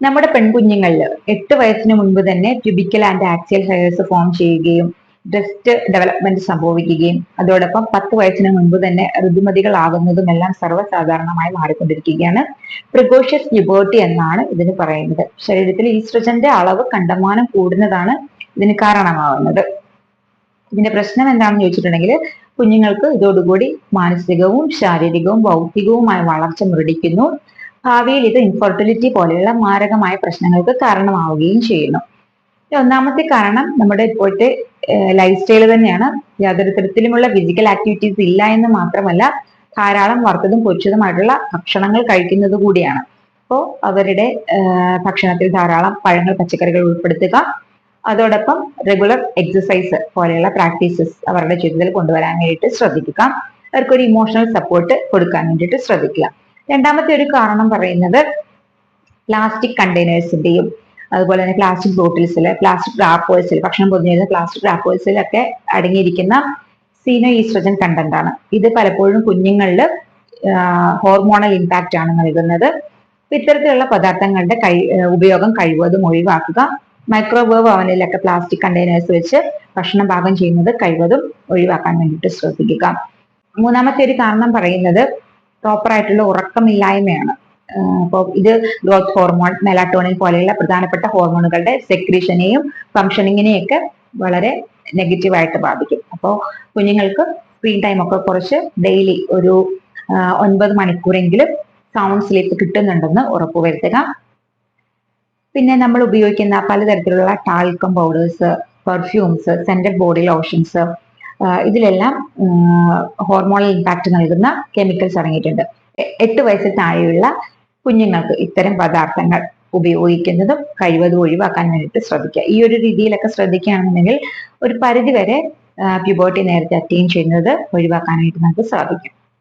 നമ്മുടെ പെൺകുഞ്ഞുങ്ങളിൽ എട്ട് വയസ്സിന് മുൻപ് തന്നെ pubic and axial hairs form ചെയ്യുകയും ബ്രസ്റ്റ് ഡെവലപ്മെന്റ് സംഭവിക്കുകയും അതോടൊപ്പം പത്ത് വയസ്സിന് മുൻപ് തന്നെ ഋതുമതികളാകുന്നതും എല്ലാം സർവസാധാരണമായി മാറിക്കൊണ്ടിരിക്കുകയാണ്. പ്രിഗോഷ്യസ് ലിബേർട്ടി എന്നാണ് ഇതിന് പറയുന്നത്. ശരീരത്തിൽ ഈസ്ട്രജന്റെ അളവ് കണ്ടമാനം കൂടുന്നതാണ് ഇതിന് കാരണമാവുന്നത്. ഇതിന്റെ പ്രശ്നം എന്താണെന്ന് ചോദിച്ചിട്ടുണ്ടെങ്കിൽ കുഞ്ഞുങ്ങൾക്ക് ഇതോടുകൂടി മാനസികവും ശാരീരികവും ഭൗതികവുമായ വളർച്ച മുരടിക്കുന്നു. ഭാവിയിൽ ഇത് ഇൻഫെർട്ടിലിറ്റി പോലെയുള്ള മാരകമായ പ്രശ്നങ്ങൾക്ക് കാരണമാവുകയും ചെയ്യുന്നു. ഒന്നാമത്തെ കാരണം നമ്മുടെ ഇപ്പോഴത്തെ ലൈഫ് സ്റ്റൈൽ തന്നെയാണ്. യാതൊരു തരത്തിലുമുള്ള ഫിസിക്കൽ ആക്ടിവിറ്റീസ് ഇല്ല എന്ന് മാത്രമല്ല ധാരാളം വറുത്തതും പൊരിച്ചതുമായിട്ടുള്ള ഭക്ഷണങ്ങൾ കഴിക്കുന്നത് കൂടിയാണ്. അപ്പോൾ അവരുടെ ഭക്ഷണത്തിൽ ധാരാളം പഴങ്ങൾ പച്ചക്കറികൾ ഉൾപ്പെടുത്തുക. അതോടൊപ്പം റെഗുലർ എക്സസൈസ് പോലെയുള്ള പ്രാക്ടീസസ് അവരുടെ ജീവിതത്തിൽ കൊണ്ടുവരാൻ വേണ്ടിയിട്ട് ശ്രദ്ധിക്കുക. അവർക്കൊരു ഇമോഷണൽ സപ്പോർട്ട് കൊടുക്കാൻ വേണ്ടിയിട്ട് ശ്രദ്ധിക്കുക. രണ്ടാമത്തെ ഒരു കാരണം പറയുന്നത് പ്ലാസ്റ്റിക് കണ്ടെയ്നേഴ്സിന്റെയും അതുപോലെ തന്നെ പ്ലാസ്റ്റിക് ബോട്ടിൽസിൽ പ്ലാസ്റ്റിക് റാപ്പേഴ്സിൽ ഭക്ഷണം പൊതിഞ്ഞിരുന്ന പ്ലാസ്റ്റിക് റാപ്പേഴ്സിലൊക്കെ അടങ്ങിയിരിക്കുന്ന സീനോ ഈസ്ട്രജൻ കണ്ടന്റ് ആണ്. ഇത് പലപ്പോഴും കുഞ്ഞുങ്ങളിൽ ഹോർമോണൽ ഇമ്പാക്റ്റ് ആണ് നൽകുന്നത്. ഇത്തരത്തിലുള്ള പദാർത്ഥങ്ങളുടെ കൈ ഉപയോഗം കഴിവതും ഒഴിവാക്കുക. മൈക്രോവേവ് അവനിലൊക്കെ പ്ലാസ്റ്റിക് കണ്ടെയ്നേഴ്സ് വെച്ച് ഭക്ഷണം പാകം ചെയ്യുന്നത് കഴിവതും ഒഴിവാക്കാൻ വേണ്ടിയിട്ട് ശ്രദ്ധിക്കുക. മൂന്നാമത്തെ ഒരു കാരണം പറയുന്നത് പ്രോപ്പർ ആയിട്ടുള്ള ഉറക്കമില്ലായ്മയാണ്. അപ്പോൾ ഇത് ഗ്രോത്ത് ഹോർമോൺ മെലാറ്റോണിൻ പോലെയുള്ള പ്രധാനപ്പെട്ട ഹോർമോണുകളുടെ സെക്രീഷനെയും ഫംഗ്ഷനിങ്ങിനെയും ഒക്കെ വളരെ നെഗറ്റീവായിട്ട് ബാധിക്കും. അപ്പോൾ കുഞ്ഞുങ്ങൾക്ക് സ്ക്രീൻ ടൈം ഒക്കെ കുറച്ച് ഡെയിലി ഒരു ഒൻപത് മണിക്കൂറെങ്കിലും സൗണ്ട് സ്ലീപ്പ് കിട്ടുന്നുണ്ടെന്ന് ഉറപ്പുവരുത്തുക പിന്നെ നമ്മൾ ഉപയോഗിക്കുന്ന പലതരത്തിലുള്ള talcum powders perfumes scented body lotions ഇതിലെല്ലാം ഹോർമോണൽ ഇമ്പാക്ട് നൽകുന്ന കെമിക്കൽസ് അടങ്ങിയിട്ടുണ്ട്. എട്ട് വയസ്സിൽ താഴെയുള്ള കുഞ്ഞുങ്ങൾക്ക് ഇത്തരം പദാർത്ഥങ്ങൾ ഉപയോഗിക്കുന്നതും കഴിവതും ഒഴിവാക്കാൻ വേണ്ടിയിട്ട് ശ്രദ്ധിക്കുക. ഈ ഒരു രീതിയിലൊക്കെ ശ്രദ്ധിക്കുകയാണെന്നുണ്ടെങ്കിൽ ഒരു പരിധിവരെ പ്യുബോട്ടി നേരത്തെ അറ്റൈൻ ചെയ്യുന്നത് ഒഴിവാക്കാനായിട്ട് നമുക്ക് സാധിക്കും.